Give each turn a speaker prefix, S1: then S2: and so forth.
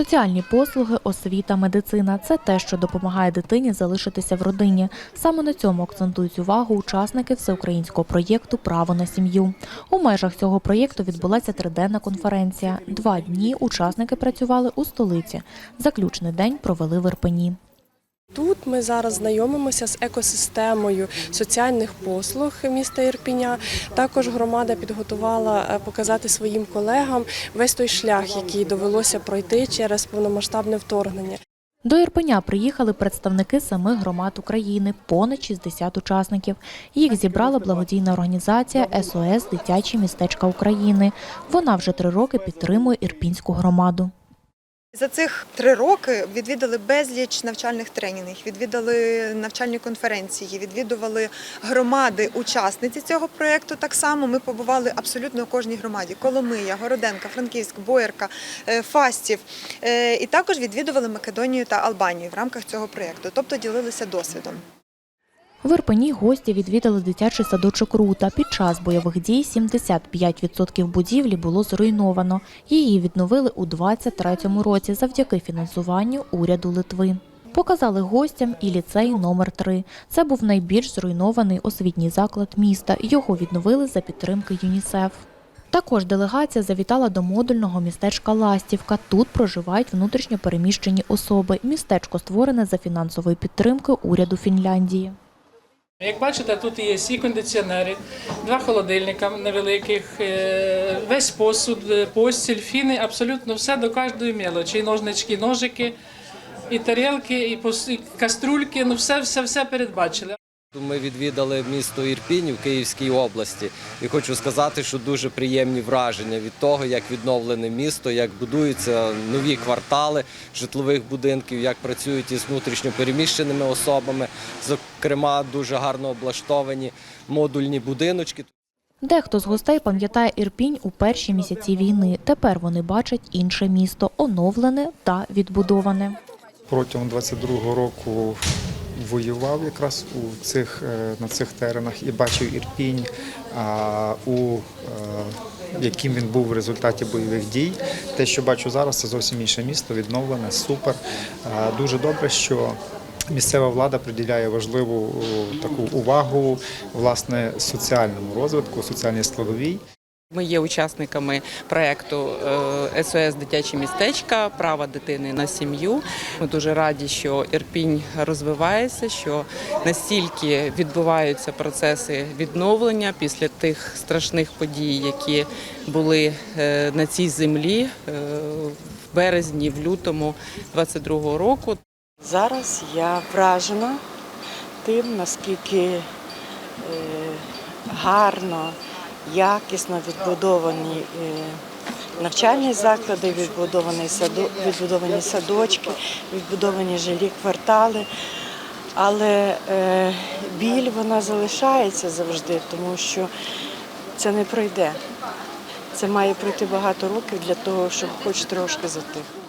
S1: Соціальні послуги, освіта, медицина це те, що допомагає дитині залишитися в родині. Саме на цьому акцентують увагу учасники всеукраїнського проєкту Право на сім'ю. У межах цього проєкту відбулася триденна конференція. Два дні учасники працювали у столиці. Заключний день провели в Ірпені.
S2: Тут ми зараз знайомимося з екосистемою соціальних послуг міста Ірпіня. Також громада підготувала е, показати своїм колегам весь той шлях, який довелося пройти через повномасштабне вторгнення.
S1: До Ірпеня приїхали представники самих громад України, понад 60 учасників. Їх зібрала благодійна організація СОС Дитячі містечка України. Вона вже три роки підтримує ірпінську громаду.
S3: За цих три роки відвідали безліч навчальних тренінгів, відвідали навчальні конференції, відвідували громади учасниці цього проєкту. Так само ми побували абсолютно у кожній громаді: Коломия, Городенка, Франківськ, Боярка, е, Фастів. Е, І також відвідували Македонію та Албанію в рамках цього проєкту, тобто ділилися досвідом.
S1: В Ірпені гості відвідали дитячий садочок Рута. Під час бойових дій 75% будівлі було зруйновано. Її відновили у 23-му році завдяки фінансуванню уряду Литви. Показали гостям і ліцей номер 3 Це був найбільш зруйнований освітній заклад міста. Його відновили за підтримки ЮНІСЕФ. Також делегація завітала до модульного містечка Ластівка. Тут проживають внутрішньо переміщені особи. Містечко створене за фінансової підтримки уряду Фінляндії.
S4: Як бачите, тут є всі кондиціонери, два холодильника невеликих, е, весь посуд, е, постіль, фіни, абсолютно все до кожної мелочі. І ножнички, ножики, і тарілки, і каструльки, ну все, все, все передбачили.
S5: Ми відвідали місто Ірпінь в Київській області, і хочу сказати, що дуже приємні враження від того, як відновлене місто, як будуються нові квартали житлових будинків, як працюють із внутрішньо переміщеними особами. Зокрема, дуже гарно облаштовані модульні будиночки.
S1: Дехто з гостей пам'ятає Ірпінь у перші місяці війни. Тепер вони бачать інше місто, оновлене та відбудоване.
S6: протягом 22-го року воював якраз у цих, е, на цих теренах і бачив Ірпінь, у, е, яким він був в результаті бойових дій. Те, що бачу зараз, це зовсім інше місто, відновлене, супер. Дуже добре, що місцева влада приділяє важливу таку увагу власне соціальному розвитку, соціальній складовій.
S7: Ми є учасниками проєкту е, СОС Дитячі містечка Право дитини на сім'ю. Ми дуже раді, що Ірпінь розвивається, що настільки відбуваються процеси відновлення після тих страшних подій, які були е, на цій землі е, в березні, в лютому 22-го року.
S8: Зараз я вражена тим, наскільки е, гарно, якісно відбудовані е, навчальні заклади, відбудовані, відбудовані садочки, відбудовані жилі квартали. Але е, біль вона залишається завжди, тому що це не пройде. Це має пройти багато років для того, щоб хоч трошки затихло.